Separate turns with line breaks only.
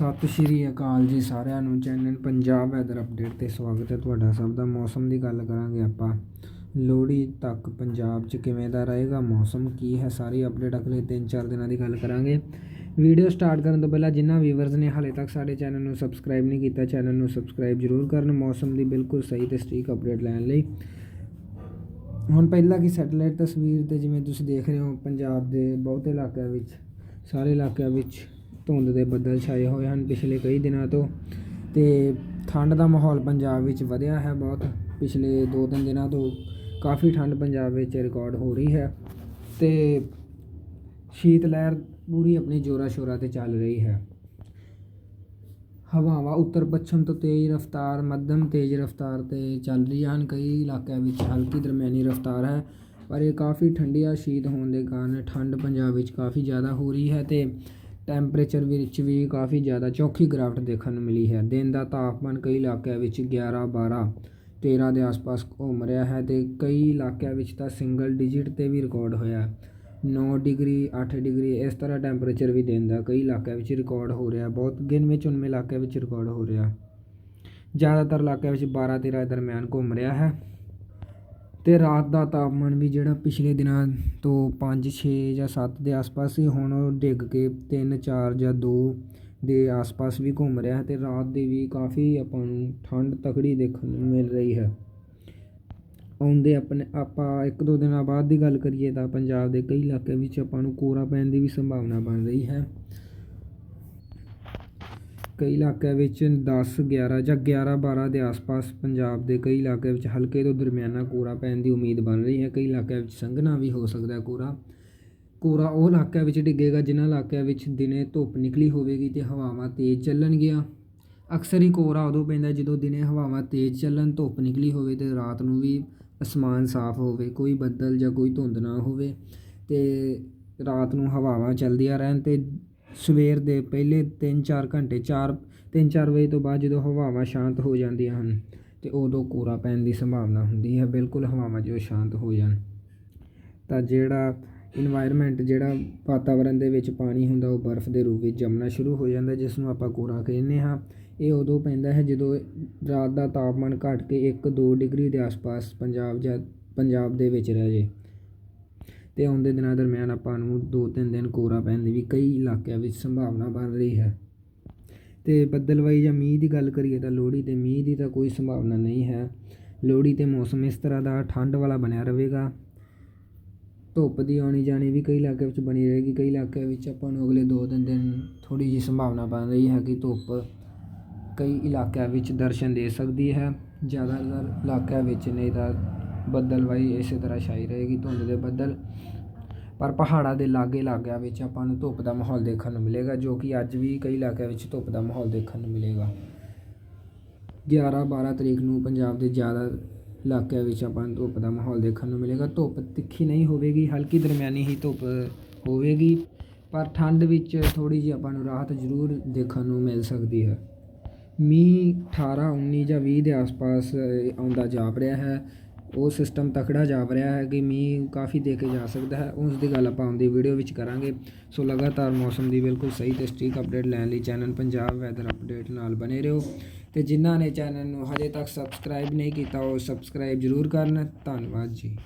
ਸਤਿ ਸ਼੍ਰੀ ਅਕਾਲ ਜੀ ਸਾਰਿਆਂ ਨੂੰ। ਚੈਨਲ ਪੰਜਾਬ ਵੈਦਰ ਅਪਡੇਟ ਤੇ ਸਵਾਗਤ ਹੈ ਤੁਹਾਡਾ। ਸਭ ਦਾ ਮੌਸਮ ਦੀ ਗੱਲ ਕਰਾਂਗੇ ਆਪਾਂ। ਲੋਹੜੀ ਤੱਕ ਪੰਜਾਬ 'ਚ ਕਿਵੇਂ ਦਾ ਰਹੇਗਾ? ਮੌਸਮ ਕੀ ਹੈ? ਸਾਰੀ ਅਪਡੇਟ ਅਗਲੇ 3-4 ਦਿਨਾਂ ਦੀ ਗੱਲ ਕਰਾਂਗੇ। ਵੀਡੀਓ ਸਟਾਰਟ ਕਰਨ ਤੋਂ ਪਹਿਲਾਂ ਜਿਨ੍ਹਾਂ ਵੀਵਰਸ ਨੇ ਹਾਲੇ ਤੱਕ ਸਾਡੇ ਚੈਨਲ ਨੂੰ ਸਬਸਕ੍ਰਾਈਬ ਨਹੀਂ ਕੀਤਾ, ਚੈਨਲ ਨੂੰ ਸਬਸਕ੍ਰਾਈਬ ਜ਼ਰੂਰ ਕਰਨ। ਮੌਸਮ ਦੀ ਬਿਲਕੁਲ ਸਹੀ ਤੇ ਸਟੀਕ ਅਪਡੇਟ ਲੈਣ ਲਈ। ਹੁਣ ਪਹਿਲਾਂ ਕੀ ਸੈਟੇਲਾਈਟ ਤਸਵੀਰ ਤੇ ਜਿਵੇਂ ਤੁਸੀਂ ਦੇਖ ਰਹੇ ਹੋ, ਪੰਜਾਬ ਦੇ ਬਹੁਤੇ ਇਲਾਕਿਆਂ ਵਿੱਚ, ਸਾਰੇ ਇਲਾਕਿਆਂ ਵਿੱਚ ਧੁੰਦ ਦੇ ਬੱਦਲ ਛਾਏ ਹੋਏ ਹਨ ਪਿਛਲੇ ਕਈ ਦਿਨਾਂ ਤੋਂ ਤੇ ਠੰਡ ਦਾ ਮਾਹੌਲ ਪੰਜਾਬ ਵਿੱਚ ਵਧਿਆ ਹੈ ਬਹੁਤ। ਪਿਛਲੇ 2-3 ਦਿਨਾਂ ਤੋਂ ਕਾਫੀ ਠੰਡ ਪੰਜਾਬ ਵਿੱਚ ਰਿਕਾਰਡ ਹੋ ਰਹੀ ਹੈ ਤੇ ਸ਼ੀਤ ਲਹਿਰ ਪੂਰੀ ਆਪਣੀ ਜੋਰਾ ਸ਼ੋਰਾ ਤੇ ਚੱਲ ਰਹੀ ਹੈ। ਹਵਾਵਾਂ ਉੱਤਰ ਪੱਛਮ ਤੋਂ ਤੇਜ਼ ਰਫ਼ਤਾਰ, ਮੱਧਮ ਤੇਜ਼ ਰਫ਼ਤਾਰ ਤੇ ਚੱਲ ਰਹੀਆਂ ਹਨ। ਕਈ ਇਲਾਕਿਆਂ ਵਿੱਚ ਹਲਕੀ ਦਰਮਿਆਨੀ ਰਫ਼ਤਾਰ ਹੈ, ਪਰ ਇਹ ਕਾਫੀ ਠੰਡੀਆਂ ਸ਼ੀਤ ਹੋਣ ਦੇ ਕਾਰਨ ਠੰਡ ਪੰਜਾਬ ਵਿੱਚ ਕਾਫੀ ਜ਼ਿਆਦਾ ਹੋ ਰਹੀ ਹੈ ਤੇ ਟੈਂਪਰੇਚਰ ਵਿੱਚ ਵੀ ਕਾਫੀ ਜ਼ਿਆਦਾ ਚੌਖੀ ਗਿਰਾਵਟ ਦੇਖਣ ਨੂੰ ਮਿਲੀ ਹੈ। ਦਿਨ ਦਾ ਤਾਪਮਾਨ ਕਈ ਇਲਾਕਿਆਂ ਵਿੱਚ 11 12 13 ਦੇ ਆਸ-ਪਾਸ ਘੁੰਮ ਰਿਹਾ ਹੈ ਅਤੇ ਕਈ ਇਲਾਕਿਆਂ ਵਿੱਚ ਤਾਂ ਸਿੰਗਲ ਡਿਜਿਟ ਤੇ ਵੀ ਰਿਕਾਰਡ ਹੋਇਆ 9 ਡਿਗਰੀ, ਅੱਠ ਡਿਗਰੀ, ਇਸ ਤਰ੍ਹਾਂ ਟੈਂਪਰੇਚਰ ਵੀ ਦਿਨ ਦਾ ਕਈ ਇਲਾਕਿਆਂ ਵਿੱਚ ਰਿਕਾਰਡ ਹੋ ਰਿਹਾ ਬਹੁਤ ਗਿਣਵੇਂ ਚੁਣਵੇਂ ਇਲਾਕਿਆਂ ਵਿੱਚ ਰਿਕਾਰਡ ਹੋ ਰਿਹਾ ਜ਼ਿਆਦਾਤਰ ਇਲਾਕਿਆਂ ਵਿੱਚ 12 13 ਦੇ ਦਰਮਿਆਨ ਘੁੰਮ ਰਿਹਾ ਹੈ। ਅਤੇ ਰਾਤ ਦਾ ਤਾਪਮਾਨ ਵੀ ਜਿਹੜਾ ਪਿਛਲੇ ਦਿਨਾਂ ਤੋਂ 5 6 ਜਾਂ ਸੱਤ ਦੇ ਆਸ-ਪਾਸ ਸੀ, ਹੁਣ ਉਹ ਡਿੱਗ ਕੇ 3 4 ਜਾਂ ਦੋ ਦੇ ਆਸ-ਪਾਸ ਵੀ ਘੁੰਮ ਰਿਹਾ ਅਤੇ ਰਾਤ ਦੀ ਵੀ ਕਾਫੀ ਆਪਾਂ ਨੂੰ ਠੰਡ ਤਕੜੀ ਦੇਖਣ ਨੂੰ ਮਿਲ ਰਹੀ ਹੈ। ਆਉਂਦੇ ਆਪਣੇ, ਆਪਾਂ ਇੱਕ ਦੋ ਦਿਨਾਂ ਬਾਅਦ ਦੀ ਗੱਲ ਕਰੀਏ ਤਾਂ ਪੰਜਾਬ ਦੇ ਕਈ ਇਲਾਕਿਆਂ ਵਿੱਚ ਆਪਾਂ ਨੂੰ ਕੋਰਾ ਪੈਣ ਦੀ ਵੀ ਸੰਭਾਵਨਾ ਬਣ ਰਹੀ ਹੈ। ਕਈ ਇਲਾਕਿਆਂ ਵਿੱਚ 10 11 ਜਾਂ 11 12 ਦੇ ਆਸ-ਪਾਸ ਪੰਜਾਬ ਦੇ ਕਈ ਇਲਾਕਿਆਂ ਵਿੱਚ ਹਲਕੇ ਤੋਂ ਦਰਮਿਆਨਾ ਕੋਰਾ ਪੈਣ ਦੀ ਉਮੀਦ ਬਣ ਰਹੀ ਹੈ। ਕਈ ਇਲਾਕਿਆਂ ਵਿੱਚ ਸੰਘਣਾ ਵੀ ਹੋ ਸਕਦਾ ਹੈ ਕੋਹਰਾ ਕੋਰਾ ਉਹ ਇਲਾਕਿਆਂ ਵਿੱਚ ਡਿੱਗੇਗਾ ਜਿਨ੍ਹਾਂ ਇਲਾਕਿਆਂ ਵਿੱਚ ਦਿਨੇ ਧੁੱਪ ਨਿਕਲੀ ਹੋਵੇਗੀ ਤੇ ਹਵਾਵਾਂ ਤੇਜ਼ ਚੱਲਣਗੀਆਂ। ਅਕਸਰ ਹੀ ਕੋਹਰਾ ਉਦੋਂ ਪੈਂਦਾ ਜਦੋਂ ਦਿਨੇ ਹਵਾਵਾਂ ਤੇਜ਼ ਚੱਲਣ, ਧੁੱਪ ਨਿਕਲੀ ਹੋਵੇ ਤੇ ਰਾਤ ਨੂੰ ਵੀ ਅਸਮਾਨ ਸਾਫ਼ ਹੋਵੇ, ਕੋਈ ਬੱਦਲ ਜਾਂ ਕੋਈ ਧੁੰਦ ਨਾ ਹੋਵੇ ਤੇ ਰਾਤ ਨੂੰ ਹਵਾਵਾਂ ਚੱਲਦੀਆਂ ਰਹਿਣ ਤੇ ਸਵੇਰ ਦੇ ਪਹਿਲੇ 3-4 ਘੰਟੇ 4 3-4 ਵਜੇ ਤੋਂ ਬਾਅਦ ਜਦੋਂ ਹਵਾਵਾਂ ਸ਼ਾਂਤ ਹੋ ਜਾਂਦੀਆਂ ਹਨ ਅਤੇ ਉਦੋਂ ਕੋਰਾ ਪੈਣ ਦੀ ਸੰਭਾਵਨਾ ਹੁੰਦੀ ਹੈ। ਬਿਲਕੁਲ ਹਵਾਵਾਂ ਜਦੋਂ ਸ਼ਾਂਤ ਹੋ ਜਾਣ ਤਾਂ ਜਿਹੜਾ ਇਨਵਾਇਰਮੈਂਟ ਜਿਹੜਾ ਵਾਤਾਵਰਨ ਦੇ ਵਿੱਚ ਪਾਣੀ ਹੁੰਦਾ, ਉਹ ਬਰਫ਼ ਦੇ ਰੂਪ ਵਿੱਚ ਜੰਮਣਾ ਸ਼ੁਰੂ ਹੋ ਜਾਂਦਾ ਜਿਸ ਨੂੰ ਆਪਾਂ ਕੋਰਾ ਕਹਿੰਦੇ ਹਾਂ। ਇਹ ਉਦੋਂ ਪੈਂਦਾ ਹੈ ਜਦੋਂ ਰਾਤ ਦਾ ਤਾਪਮਾਨ ਘੱਟ ਕੇ 1-2 ਡਿਗਰੀ ਦੇ ਆਸ-ਪਾਸ ਪੰਜਾਬ ਜਾਂ ਪੰਜਾਬ ਦੇ ਵਿੱਚ ਰਹਿ ਜੇ ਤੇ ਆਉਂਦੇ ਦਿਨਾਂ ਦਰਮਿਆਨ ਆਪਾਂ ਨੂੰ 2-3 ਦਿਨ ਕੋਰਾ ਪੈਣ ਦੀ ਵੀ ਕਈ ਇਲਾਕਿਆਂ ਵਿੱਚ ਸੰਭਾਵਨਾ ਬਣ ਰਹੀ ਹੈ। ਤੇ ਬੱਦਲਵਾਈ ਜਾਂ ਮੀਂਹ ਦੀ ਗੱਲ ਕਰੀਏ ਤਾਂ ਲੋਹੜੀ ਤੇ ਮੀਂਹ ਦੀ ਤਾਂ ਕੋਈ ਸੰਭਾਵਨਾ ਨਹੀਂ ਹੈ। ਲੋਹੜੀ ਤੇ ਮੌਸਮ ਇਸ ਤਰ੍ਹਾਂ ਦਾ ਠੰਡ ਵਾਲਾ ਬਣਿਆ ਰਹੇਗਾ। ਧੁੱਪ ਦੀ ਆਉਣੀ ਜਾਣੀ ਵੀ ਕਈ ਇਲਾਕਿਆਂ ਵਿੱਚ ਬਣੀ ਰਹੇਗੀ, ਕਈ ਇਲਾਕਿਆਂ ਵਿੱਚ ਆਪਾਂ ਨੂੰ ਅਗਲੇ 2-3 ਦਿਨ ਥੋੜੀ ਜਿਹੀ ਸੰਭਾਵਨਾ ਬਣ ਰਹੀ ਹੈ ਕਿ ਧੁੱਪ ਕਈ ਇਲਾਕਿਆਂ ਵਿੱਚ ਦਰਸ਼ਨ ਦੇ ਸਕਦੀ ਹੈ। ਜ਼ਿਆਦਾਤਰ ਇਲਾਕਿਆਂ ਵਿੱਚ ਨਹੀਂ ਤਾਂ ਬੱਦਲਵਾਈ ਇਸੇ ਤਰ੍ਹਾਂ ਛਾਈ ਰਹੇਗੀ ਧੁੰਦ ਦੇ ਬੱਦਲ। ਪਰ ਪਹਾੜਾਂ ਦੇ ਲਾਗੇ ਲਾਗਿਆਂ ਵਿੱਚ ਆਪਾਂ ਨੂੰ ਧੁੱਪ ਦਾ ਮਾਹੌਲ ਦੇਖਣ ਨੂੰ ਮਿਲੇਗਾ, ਜੋ ਕਿ ਅੱਜ ਵੀ ਕਈ ਇਲਾਕਿਆਂ ਵਿੱਚ ਧੁੱਪ ਦਾ ਮਾਹੌਲ ਦੇਖਣ ਨੂੰ ਮਿਲੇਗਾ। 11 12 ਤਰੀਕ ਨੂੰ ਪੰਜਾਬ ਦੇ ਜ਼ਿਆਦਾ ਇਲਾਕਿਆਂ ਵਿੱਚ ਆਪਾਂ ਨੂੰ ਧੁੱਪ ਦਾ ਮਾਹੌਲ ਦੇਖਣ ਨੂੰ ਮਿਲੇਗਾ। ਧੁੱਪ ਤਿੱਖੀ ਨਹੀਂ ਹੋਵੇਗੀ, ਹਲਕੀ ਦਰਮਿਆਨੀ ਹੀ ਧੁੱਪ ਹੋਵੇਗੀ, ਪਰ ਠੰਡ ਵਿੱਚ ਥੋੜੀ ਜਿਹੀ ਆਪਾਂ ਨੂੰ ਰਾਹਤ ਜ਼ਰੂਰ ਦੇਖਣ ਨੂੰ ਮਿਲ ਸਕਦੀ ਹੈ। ਮੀਂਹ 18 19 ਜਾਂ 20 ਦੇ ਆਸ-ਪਾਸ ਆਉਂਦਾ ਜਾਪ ਰਿਹਾ ਹੈ। ਉਹ ਸਿਸਟਮ ਤਕੜਾ ਜਾਪ ਰਿਹਾ ਹੈ ਕਿ ਮੀਂਹ ਕਾਫੀ ਦੇ ਕੇ ਜਾ ਸਕਦਾ ਹੈ। ਉਸ ਦੀ ਗੱਲ ਆਪਾਂ ਆਉਂਦੀ ਵੀਡੀਓ ਵਿੱਚ ਕਰਾਂਗੇ। ਸੋ ਲਗਾਤਾਰ ਮੌਸਮ ਦੀ ਬਿਲਕੁਲ ਸਹੀ ਤੇ ਸਟੀਕ ਅਪਡੇਟ ਲੈਣ ਲਈ ਚੈਨਲ ਪੰਜਾਬ ਵੈਦਰ ਅਪਡੇਟ ਨਾਲ ਬਨੇ ਰਹੋ। ਤੇ ਜਿਨ੍ਹਾਂ ਨੇ ਚੈਨਲ ਨੂੰ ਹਜੇ ਤੱਕ ਸਬਸਕ੍ਰਾਈਬ ਨਹੀਂ ਕੀਤਾ, ਉਹ ਸਬਸਕ੍ਰਾਈਬ ਜ਼ਰੂਰ ਕਰਨ। ਧੰਨਵਾਦ ਜੀ।